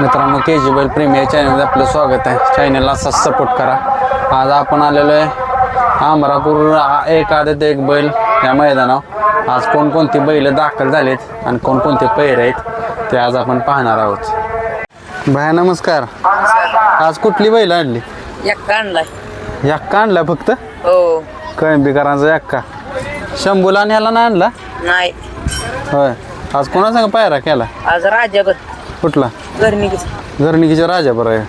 मित्रांनो के जी बैल प्रेमी या चॅनलमध्ये आपलं स्वागत आहे. चॅनलला असाच सपोर्ट करा. आज आपण आलेलो आहे आमरापूर एक आदत एक बैल या मैदानावर. आज कोणकोणती बैल दाखल झालेत आणि कोणकोणते पैर आहेत ते आज आपण पाहणार आहोत. भया नमस्कार. आज कुठली बैल आणली? एक आणलाय. यक्का आणला फक्त? हो. कळंबीकरांचा यक्का. शंभूला आणि ह्याला नाही आणला? नाही. होय. आज कोणासंग पायरा केला? आज राजाभर कुठला? गर्णिकीच राजा बरं आहे.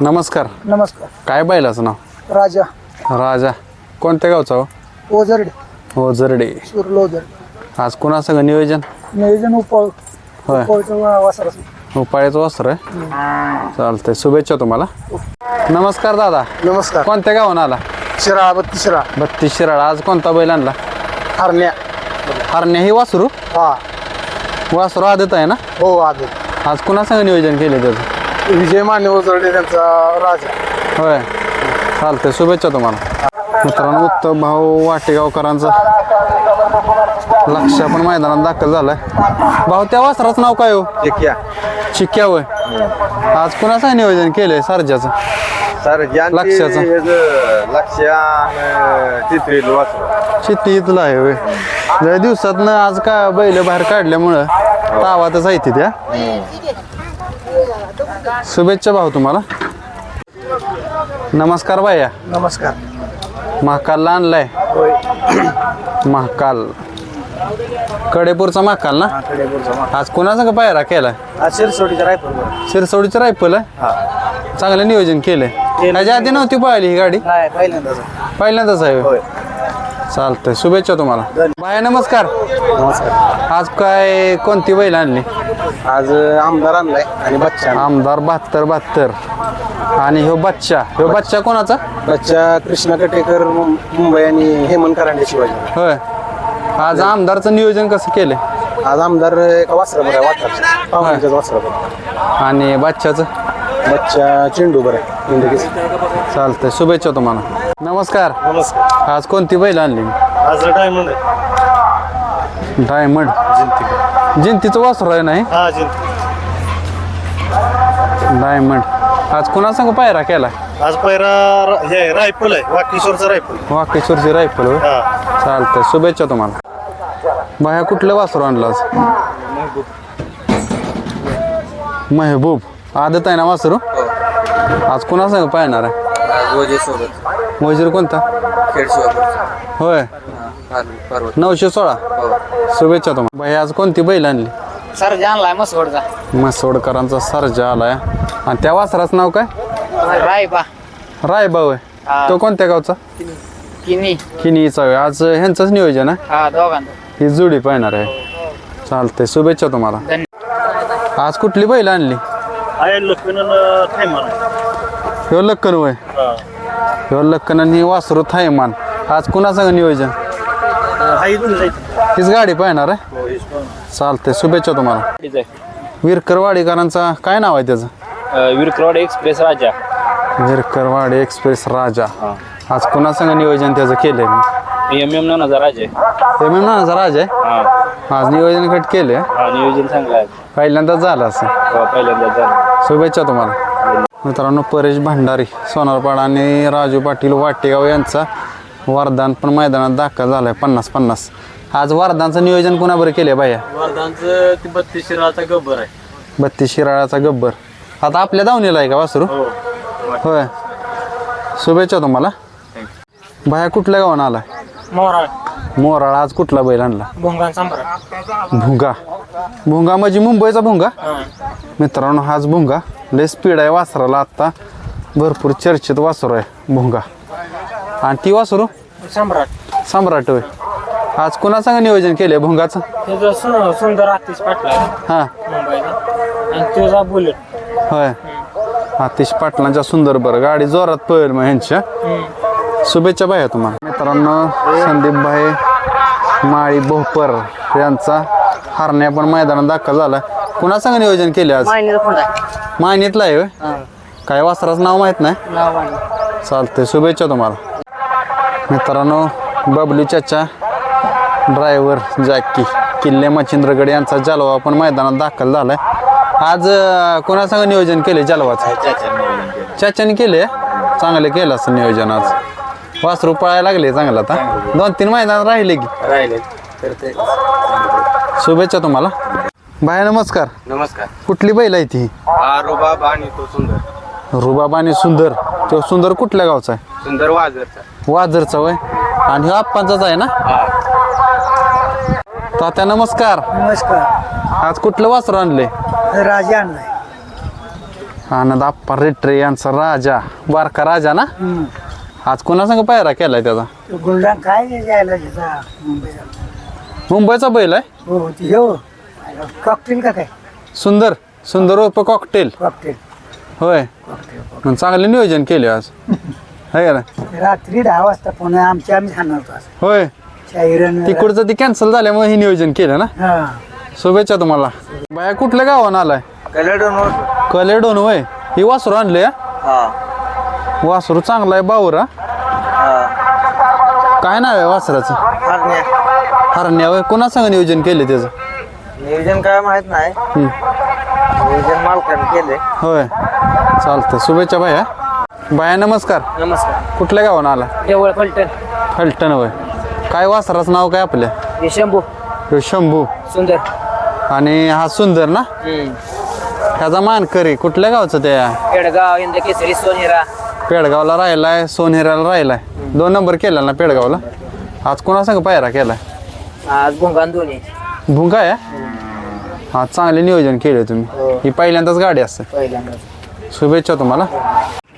नमस्कार. नमस्कार. काय बैलाचं नाव? राजा. राजा. कोणत्या गावचा हो? ओझरडे. हो जरडे सुरल ओझर आज कुणासंग नियोजन? नियोजन उपाळ होय. उपाळचं उपाळ्याचं वस्त्र आहे? चालतंय. शुभेच्छा तुम्हाला. नमस्कार दादा. नमस्कार. कोणत्या गावून आला? शिरा बत्तीस शिरा बत्तीस शिराळा. आज कोणता बैल आणला? हरण्या. हरण्या ही वासरू? हा. वासरू आदत आहे ना? हो आदे आज कुणासंग नियोजन केले त्याचं? विजय माने ओझरडे त्यांचा राजा. होय. चालतंय शुभेच्छा तुम्हाला. मित्रांनो उत्तम भाऊ वाटेगावकरांचा लक्ष पण मैदानात दाखल झालाय. भाऊ त्या वासराचं नाव काय हो? चिक्या. होय. आज कुणाचं नियोजन केलंय सरजाचं? सर लक्ष्याचं. लक्ष चित्रील वाचलं शेती इथलं आहे होय. लय दिवसातनं आज का बैल बाहेर काढल्यामुळं तावातच आहे त्या. शुभेच्छा भाऊ तुम्हाला. नमस्कार बाया नमस्कार. महाकालला आणलाय. महाकाल. कडेपूरचा महाकाल ना? आज कुणाचा का पायरा केलाय आज शिरसोडीचा रायपूर शिरसवडीचं रायफल? आहे चांगलं नियोजन केलंय. त्याच्या आधी नव्हती पळाली ही गाडी? पहिल्यांदाच आहे. चालतंय. शुभेच्छा तुम्हाला. बाय नमस्कार. नमस्कार. आज काय कोणती बैल आणली? आज आमदार आणलाय आणि बच्चा आमदार बहात्तर बहात्तर. आणि ह्यो बच्चा ह्यो बच्चा. कोणाचा? बच्चा कृष्णा कटेकर मुं- मुंबई आणि हेमंत करांडे शिवाजी. होय. आज आमदारचं नियोजन कसं केलंय? आज आमदार एका वासराबर आहे वाटार पाहुण्याच्याच आणि बच्चाचं? बच्चा चेंडू बरं आहे चालतंय. शुभेच्छा तुम्हाला. नमस्कार. नमस्कार. आज कोणती बैल आणली? आज डायमंड आहे. डायमंड? जिंतीचं वासरू आहे नाही हा? जिंती डायमंड. आज कुणासंग पायरा केला? आज पहिला र- हे रायफल आहे वाकेश्वरचा रायफल. वाकेश्वरची रायफल होय? हा. चालतंय शुभेच्छा तुम्हाला. बाया कुठलं वासरू आणलं आज? महबूब. आदत आहे ना वासरू? आज कुणासंग पाहणार आहे? सोबत. वजीर कोणता? खेड होय. पर्वत नऊशे सोळा? शुभेच्छा तुम्हाला. बाई आज कोणती बैल आणली? सर आणलाय मसवडचा मसवडकरांचा सर्जा आलाय. आणि त्या वासराचं नाव काय? रायबा. रायबाव आहे हा. तो कोणत्या गावचा? किनी. किनीचा आहे आज ह्यांचंच नियोजन आहे? हा दोघांचा. ही जुडी पाहणार आहे. चालतंय. शुभेच्छा तुम्हाला. आज कुठली बैल आणली? आहे ह्यो लक्कन वय ह्यो लक्कन आणि ही वासरू थायमान. आज कुणासंग नियोजन? हीच गाडी पाहणार आहे. चालतंय शुभेच्छा तुम्हाला. विरकरवाडीकरांचा काय नाव आहे त्याचं? विरक्रॉड एक्सप्रेस राजा. विरकरवाडी एक्सप्रेस राजा. आज कुणासंग नियोजन त्याचं केलंय? एम एम नानाचा राजा एम एम नानाचा राजा आहे? आज नियोजन कट केले नियोजन चांगलं आहे. पहिल्यांदाच झालं असं. हो, पहिल्यांदा झालं. शुभेच्छा तुम्हाला. मित्रांनो परेश भंडारी सोनारपाडा आणि राजू पाटील वाटेगाव यांचा वरदान पण मैदानात दाखल झालाय. पन्नास पन्नास. आज वरदानचं नियोजन कोणाबरोबर केले बाया वर्धांचं ती बत्तीस शिराचा गब्बर आहे. बत्तीस शिराळाचा गब्बर. आता आपल्या दावणीला आहे का वासरू? होय. शुभेच्छा तुम्हाला. बाया कुठल्या गावान आला मोराळ. मोराळा आज कुठला बैल आणला? भुंगा भुंगा. म्हणजे मुंबईचा भुंगा? मित्रांनो हाच भुंगा. लय स्पीड आहे वासराला आत्ता भरपूर चर्चेत वासरू आहे भुंगा. आणि ती वासरू? सम्राट. सम्राट होय. आज कुणाचं नियोजन केलंय भुंगाचं? त्याचा सु- सुंदर आतिश पाटला हां. मुंबईचा आणि तुझा बुलेट. होय. आतिश पाटलांच्या सुंदर बरं. गाडी जोरात पळेल मग ह्यांच्या. शुभेच्छा बाया तुम्हाला. मित्रांनो संदीप भाई माळी बोपर यांचा हरण्या पण मैदानात दाखल झाला. कुणासंग नियोजन केले आज? मायनीचा फोन मायनीतला आहे होय? काय वासराचं नाव माहीत नाही? नाव चालतंय शुभेच्छा तुम्हाला. मित्रांनो बबलू चाचा ड्रायव्हर जॅकी किल्ले मच्छिंद्रगड यांचा जलवा पण मैदानात दाखल झालाय. आज अं, कोणासंग नियोजन केले जलवाचं? चाच्याने केले चांगले केलं असं नियोजन आज. वासरू पळायला लागले चांगलं आता. दोन तीन महिन्यात राहिले की. राहिले. तर ते शुभेच्छा तुम्हाला. बाय नमस्कार. नमस्कार. कुठली बैल आहे ती? हा रुबाब आणि तो सुंदर. रुबाब आणि सुंदर. तो सुंदर कुठल्या गावचा आहे? सुंदर वाजरचा. वाजरचा वय आणि हा आप्पांचाच आहे ना? तात्या नमस्कार. नमस्कार. आज कुठलं वासरू आणले राजा आणलाय. आनंद आप्पा रेट्रे यांचा राजा. बारका राजा ना? आज कोणासंग पायरा केलाय त्याचा? गुलडान काय घ्यायला त्याचा मुंबईचा. बैल आहे? हो ती हो. कॉकटेल का काय? सुंदर सुंदर उर्फ कॉकटेल कॉकटेल होय. मग चांगले नियोजन केले आज. है का ना रात्री दहा वाजता पुन्हा आमच्या आम्ही खाणार होतो आज. होय. तिकडचं ती कॅन्सल झाल्यामुळे हे नियोजन केलं ना? हा. शुभेच्छा तुम्हाला. बाया कुठल्या गावानं आलाय? कलेडोन होय. ही वासरू आणले वासरू चांगला आहे बावरा काय नाव आहे वासराचं? हरण्या. होय. कोणा संग नियोजन केले त्याचं? नियोजन काय माहीत नाही. हम्म. नियोजन मालकाने केले होय. चालतं शुभेच्छा बाया बाया नमस्कार. नमस्कार. कुठल्या गावानं आला? देवळ फलटण. फलटण होय. काय वासराचं नाव काय आपल्या हे शंभू. ह्यो शंभू. सुंदर. आणि हा सुंदर ना? ह्याचा मानकरी कुठल्या गावचं त्या पेडगाव इंद केसरी सोनेरा. पेडगावला राहिलाय सोनेऱ्याला राहिलाय. दोन नंबर केला ना पेडगावला? आज कोणासंग पायरा केलाय? आज भोंगान दोन्ही. भुंगा आहे? आज चांगले नियोजन केले तुम्ही. ही. पहिल्यांदाच गाडी असते. पहिल्यांदा शुभेच्छा तुम्हाला.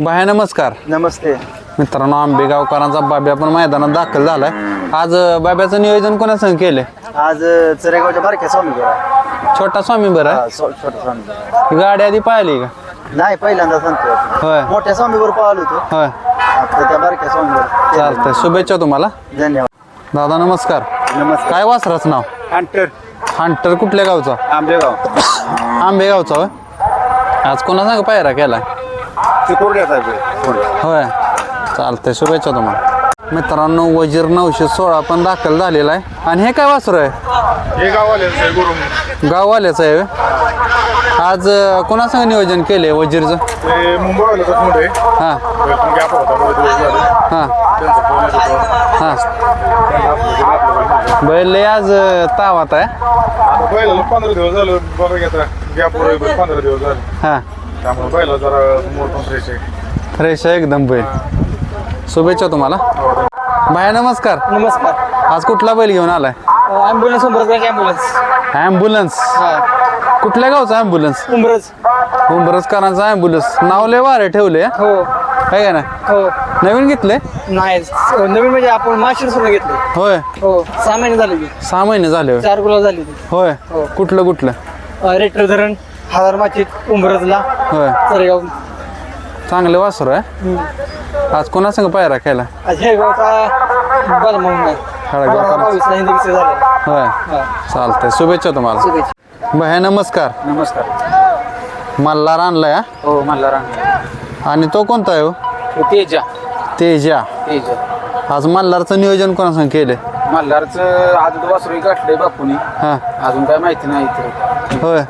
बाया नमस्कार. नमस्ते. मित्रांनो आंबेगावकरांचा बाब्या पण मैदानात दाखल झालाय. आज अं, बाब्याचं नियोजन कोणासंग केलंय? आज चरेगावच्या बारक्या स्वामी छोटा स्वामी बरं छोटा स्वामी ही गाडी आधी पाहिली का? नाही पहिल्यांदा सांगतो होय. मोठ्या स्वामीवर पाहिलो होतो. होय. आता त्या बारक्या स्वामीवर. चालतंय. शुभेच्छा तुम्हाला. धन्यवाद. दादा नमस्कार. नमस्कार. काय वासराचं नाव? हंटर. हंटर कुठल्या गावचा? आंबेगाव. आंबेगावचा होय? आज कोणा सांग पायरा केलाय? ते कोरड्याचा आहे होय. चालतंय शुभेच्छा तुम्हाला. मित्रांनो वजीर नऊशे सोळा पण दाखल झालेला आहे. आणि हे काय वासरू आहे? हे गावाले गुरु गाववाल्याचं आहे होय? आज अं, कोणासंग नियोजन केलंय वजीरचं? ते मोठे हां. गॅप होता दिवस झाले. हां. हां. बैल लय आज तावात आहे. आता पहिल्याला पंधरा दिवस झालं बघा घेता गॅप पंधरा दिवस झाले. हां. त्यामुळे पहिला जरा पण फ्रेश आहे. फ्रेश आहे एकदम बैल. शुभेच्छा तुम्हाला. भाया नमस्कार. नमस्कार. आज कुठला बैल घेऊन आलाय? ॲम्ब्युलन्स उमरज ॲम्ब्युलन्स ॲम्ब्युलन्स कुठल्या गावचा ॲम्ब्युलन्स उमरज उंबरसकरांचा ॲम्ब्युलन्स नाव लय वारे ठेवले हो. आहे का ना हो. नवीन घेतले नाही नवीन म्हणजे आपण माशिर सुद्धा घेतले होय. हो सहा महिने झाले की. सहा महिने झाले होय. चार गुलाब झाली ती होय. हो. कुठलं कुठलं? रेटर धरण हजार माचित उमरजला होय. चरेगाव चांगले वासर आहे. आज कोणासंग पायरा केला जळगावचा बल म्हणून आहे. खडगावकरांचा. बावीसला हिंदी विषय झाले होय. हा. चालतंय. शुभेच्छा तुम्हाला. शुभेच्छा. भया नमस्कार. नमस्कार. मल्हार आणलाय हा? हो मला रांग आणि तो कोणता आहे हो? तेजा. तेजा. तेजा. आज मल्हारचं नियोजन कोणासंग केले मल्हारचं आदत वासरू गाठलंय बापूनी. हां. अजून काय माहिती नाही इथे. होय.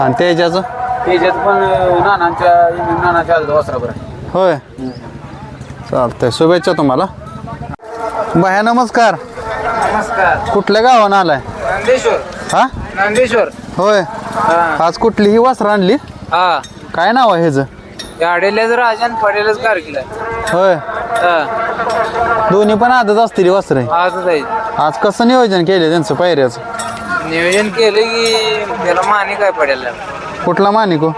आणि तेजाचं? तेजात पण नानांच्या नानाच्या आदत वासराबर आहे होय. चालतंय. शुभेच्छा तुम्हाला. भया नमस्कार. नमस्कार. कुठल्या गावानं आलाय? नंदेश्वर. हा? नंदेश्वर. होय. आज कुठली ही वासर आणली? हा. काय नाव आहे ह्याचं? गाड्यालाच राजान पडेलच होय. हा. दोन्ही पण आदच असतील आहे आजच आहे. आज कसं नियोजन केलं त्यांचं पायऱ्याचं? नियोजन केलं की त्याला माने काय पडेल कुठला मानिक हो?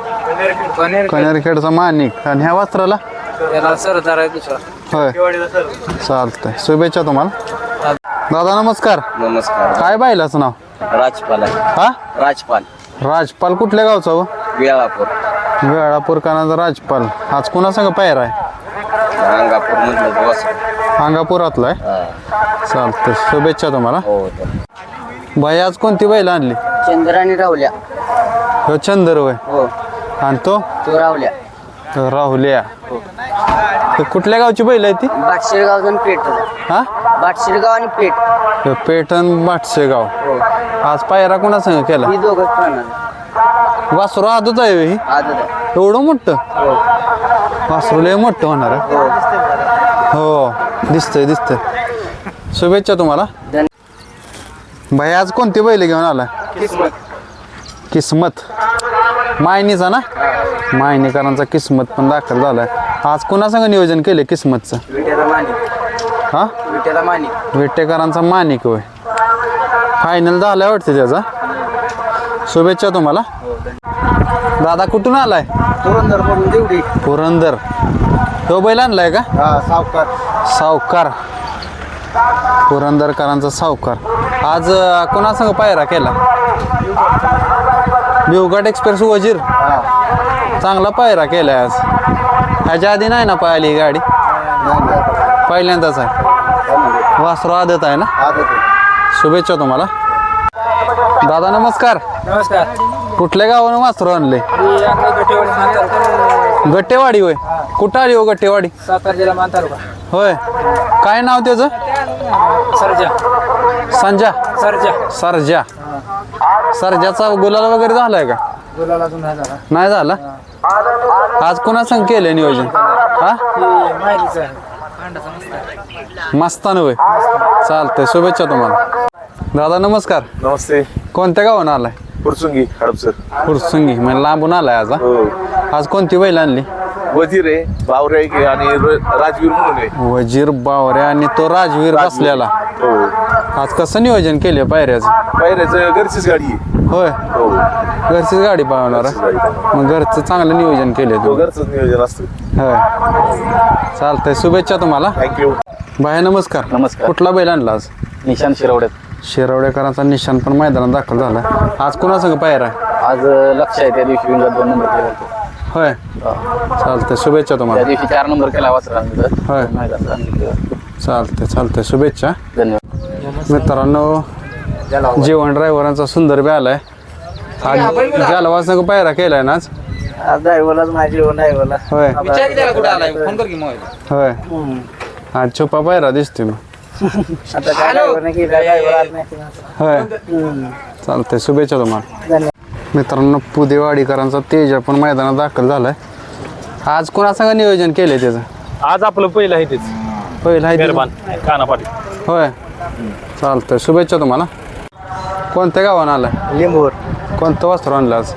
कनेरखेडचा मानिक. आणि ह्या वस्त्राला त्याला सरदार आहे दुसरा. होय. चालतंय. शुभेच्छा तुम्हाला. दादा नमस्कार. नमस्कार. काय बायलाचं नाव? राजपाल आहे. हा? राजपाल. राजपाल कुठल्या गावचा हो? वेळापूर वेळापूर कानाचा राजपाल. आज कोणासंग पायर आहे? अंगापूर मधलं बस अंगापुरातला आहे चालतंय. शुभेच्छा तुम्हाला. हो बाई आज कोणती बैल आणली? चंद्राने रावल्या ह्यो चंदर वय हो. आणि तो? तो रावल्या राहुल्या. हे कुठल्या गावची बैल आहे ती? बाटशिरगाव आणि पेठ. हा? बाटशिरगाव आणि पेठ. पेठण बाटशे गाव आज पायरा केला? ही दोघंच पाहणार. वासरू आदत आहे ही एवढं मोठं? वासरू लय मोठं होणार आहे. हो दिसतंय दिसतंय शुभेच्छा तुम्हाला. भाई आज कोणती बैल घेऊन आला किस्मत. मायनीचा ना? मायनीकरांचा किस्मत पण दाखल झालाय. आज कोणासंग नियोजन केले किस्मतचं? हा? विटेकरांचा मानिक होय. फायनल झालाय वाटते त्याचा? शुभेच्छा तुम्हाला. दादा कुठून आलाय? पुरंदर. म्हणून देवडी पुरंदर तो बैल आणलाय का? हा सावकार. सावकार. पुरंदरकरांचा सावकार. आज अं, कोणासंग पायरा केला? भिवघाट एक्सप्रेस वजीर. चांगला पायरा केलाय आज. ह्याच्या आधी नाही ना पाहिली ही गाडी? पहिल्यांदाच आहे. वासरू आदत आहे ना? शुभेच्छा तुम्हाला. दादा नमस्कार. नमस्कार. कुठल्या गावानं वासरू आणले? गट्टेवाडी होय. कुठं आली हो गट्टेवाडी सातारा जिल्हा मान तालुका होय. काय नाव त्याचं? सरजा. संजा. सरजा. सरजा. सरजाचा गुलाल वगैरे झालाय का? गुलाला अजून नाही झाला. नाही झाला? आज कोणा संग केलं नियोजन? हा? मस्तान होय. चालतंय. शुभेच्छा तुम्हाला. दादा नमस्कार. नमस्ते. कोणत्या गावानं आलाय? पुरसुंगी हडपसर. फुरसुंगी म्हणजे लांबून आलाय आज हा? हो. आज कोणती बैल आणली? वजीर आहे बावरे आहे आणि र- राजवीर म्हणून आहे. वजीर बावरे आणि तो राजवीर बसलेला. हो. आज कसं नियोजन केले पायऱ्याचं? पायऱ्याचं घरचीच गाडी आहे. होय? हो. घरचीच गाडी पाहणार घरचीच गाडी. मग घरचं चांगलं नियोजन केले हो तुम्ही घरचंच नियोजन असतं. होय. चालतंय शुभेच्छा तुम्हाला. थँक्यू भाया नमस्कार. नमस्कार. कुठला बैल आणला आज? निशांत शिरवड्यात शिरवडेकरांचा निशाण पण मैदानात दाखल झाला. आज कोणासंग पायरा? आज लक्ष आहे त्या दिवशी विंगात दोन नंबर केला होता. होय. चालतंय शुभेच्छा त्या तुम्हाला दिवशी चार नंबर केला वाचला होय. चालतंय चालतंय शुभेच्छा. धन्यवाद. मित्रांनो जेवण ड्रायव्हरांचा सुंदर बी आलाय. आज संग पायरा केलाय ना आज? ड्रायव्हरलाच माझी ड्रायव्हरला होय. कुठे आलाय? फोन कर की मग. होय. आज छुपा पायरा दिसतोय मग. आता काय नाही होय चालतंय शुभेच्छा तुम्हाला. मित्रांनो पुदेवाडीकरांचा तेजा पण मैदानात दाखल झालाय. आज कोणासंग नियोजन केलंय त्याचं? आज आपलं पहिलं आहे तेच. पहिलं आहे ते- मेहरबान कानापाटी. होय. चालतंय शुभेच्छा तुम्हाला. कोणत्या गावानं आलाय? लिंबूर कोणतं वस्त्र आणलं आज?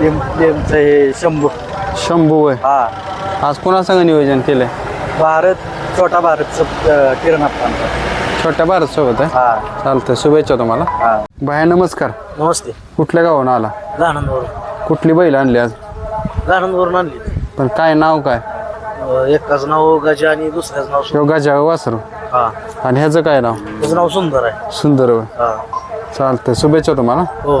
लिंब लिंबचं हे शंभू. शंभू होय. हा. आज कोणासंग नियोजन केलंय? भारत छोटा भारत किरण छोट्या भारत सोबत आहे? हा. चालतंय शुभेच्छा तुम्हाला. हा. भाया नमस्कार. नमस्ते. कुठल्या गावानं आला? गाणंदवरून कुठली बैल आणली आज? गाणंदवरून आणली. पण काय नाव काय? अं, एकाच नाव गजा आणि दुसऱ्याच नाव सुंदर. योगाच्या वासरू. हा. आणि ह्याचं काय नाव? त्याचं नाव सुंदर आहे. सुंदर होय. हा. चालतंय शुभेच्छा तुम्हाला. हो.